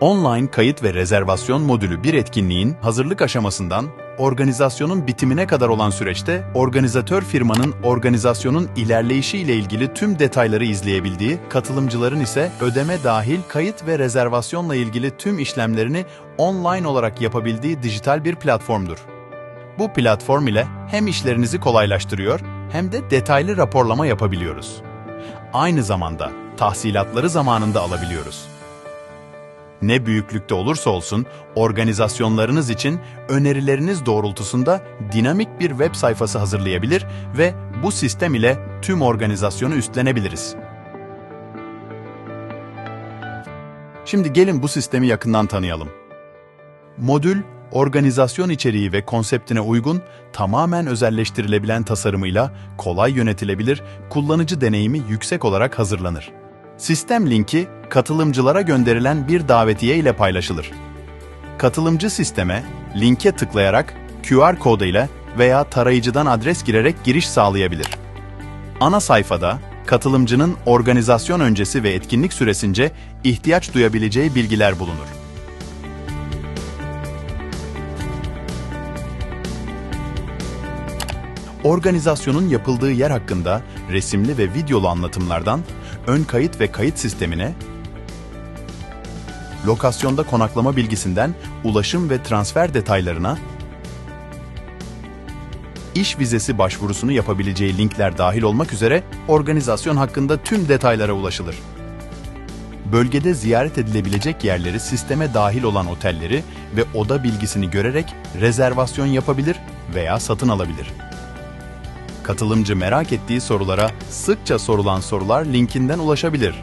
Online kayıt ve rezervasyon modülü bir etkinliğin hazırlık aşamasından organizasyonun bitimine kadar olan süreçte organizatör firmanın organizasyonun ilerleyişi ile ilgili tüm detayları izleyebildiği, katılımcıların ise ödeme dahil kayıt ve rezervasyonla ilgili tüm işlemlerini online olarak yapabildiği dijital bir platformdur. Bu platform ile hem işlerinizi kolaylaştırıyor hem de detaylı raporlama yapabiliyoruz. Aynı zamanda tahsilatları zamanında alabiliyoruz. Ne büyüklükte olursa olsun organizasyonlarınız için önerileriniz doğrultusunda dinamik bir web sayfası hazırlayabilir ve bu sistem ile tüm organizasyonu üstlenebiliriz. Şimdi gelin bu sistemi yakından tanıyalım. Modül, organizasyon içeriği ve konseptine uygun, tamamen özelleştirilebilen tasarımıyla kolay yönetilebilir, kullanıcı deneyimi yüksek olarak hazırlanır. Sistem linki, katılımcılara gönderilen bir davetiye ile paylaşılır. Katılımcı sisteme, linke tıklayarak QR kodu ile veya tarayıcıdan adres girerek giriş sağlayabilir. Ana sayfada, katılımcının organizasyon öncesi ve etkinlik süresince ihtiyaç duyabileceği bilgiler bulunur. Organizasyonun yapıldığı yer hakkında resimli ve videolu anlatımlardan ön kayıt ve kayıt sistemine, lokasyonda konaklama bilgisinden ulaşım ve transfer detaylarına, iş vizesi başvurusunu yapabileceği linkler dahil olmak üzere organizasyon hakkında tüm detaylara ulaşılır. Bölgede ziyaret edilebilecek yerleri sisteme dahil olan otelleri ve oda bilgisini görerek rezervasyon yapabilir veya satın alabilir. Katılımcı merak ettiği sorulara sıkça sorulan sorular linkinden ulaşabilir.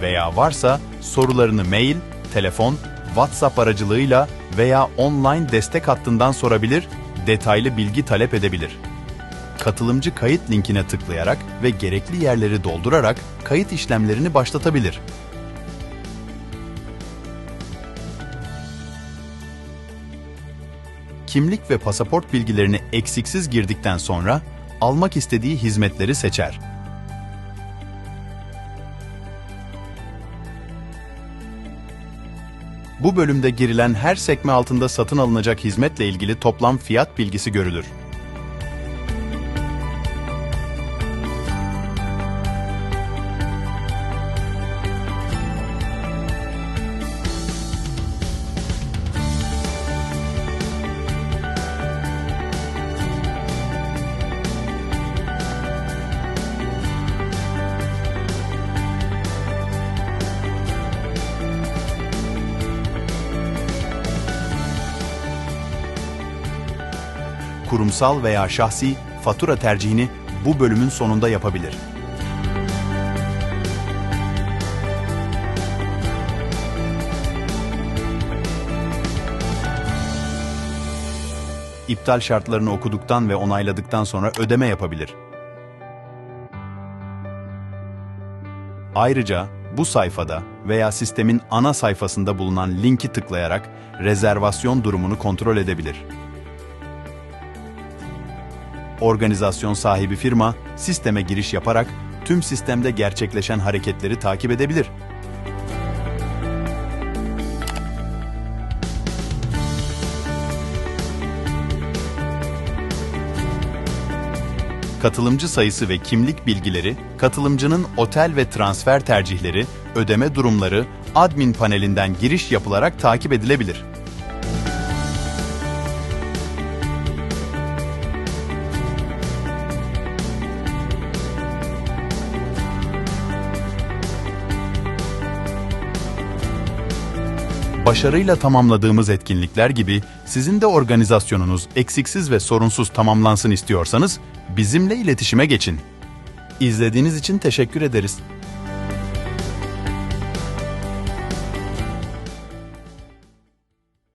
Veya varsa sorularını mail, telefon, WhatsApp aracılığıyla veya online destek hattından sorabilir, detaylı bilgi talep edebilir. Katılımcı kayıt linkine tıklayarak ve gerekli yerleri doldurarak kayıt işlemlerini başlatabilir. Kimlik ve pasaport bilgilerini eksiksiz girdikten sonra almak istediği hizmetleri seçer. Bu bölümde girilen her sekme altında satın alınacak hizmetle ilgili toplam fiyat bilgisi görülür. Kurumsal veya şahsi fatura tercihini bu bölümün sonunda yapabilir. İptal şartlarını okuduktan ve onayladıktan sonra ödeme yapabilir. Ayrıca bu sayfada veya sistemin ana sayfasında bulunan linki tıklayarak rezervasyon durumunu kontrol edebilir organizasyon sahibi firma sisteme giriş yaparak tüm sistemde gerçekleşen hareketleri takip edebilir. Katılımcı sayısı ve kimlik bilgileri, katılımcının otel ve transfer tercihleri, ödeme durumları admin panelinden giriş yapılarak takip edilebilir. Başarıyla tamamladığımız etkinlikler gibi sizin de organizasyonunuz eksiksiz ve sorunsuz tamamlansın istiyorsanız bizimle iletişime geçin. İzlediğiniz için teşekkür ederiz.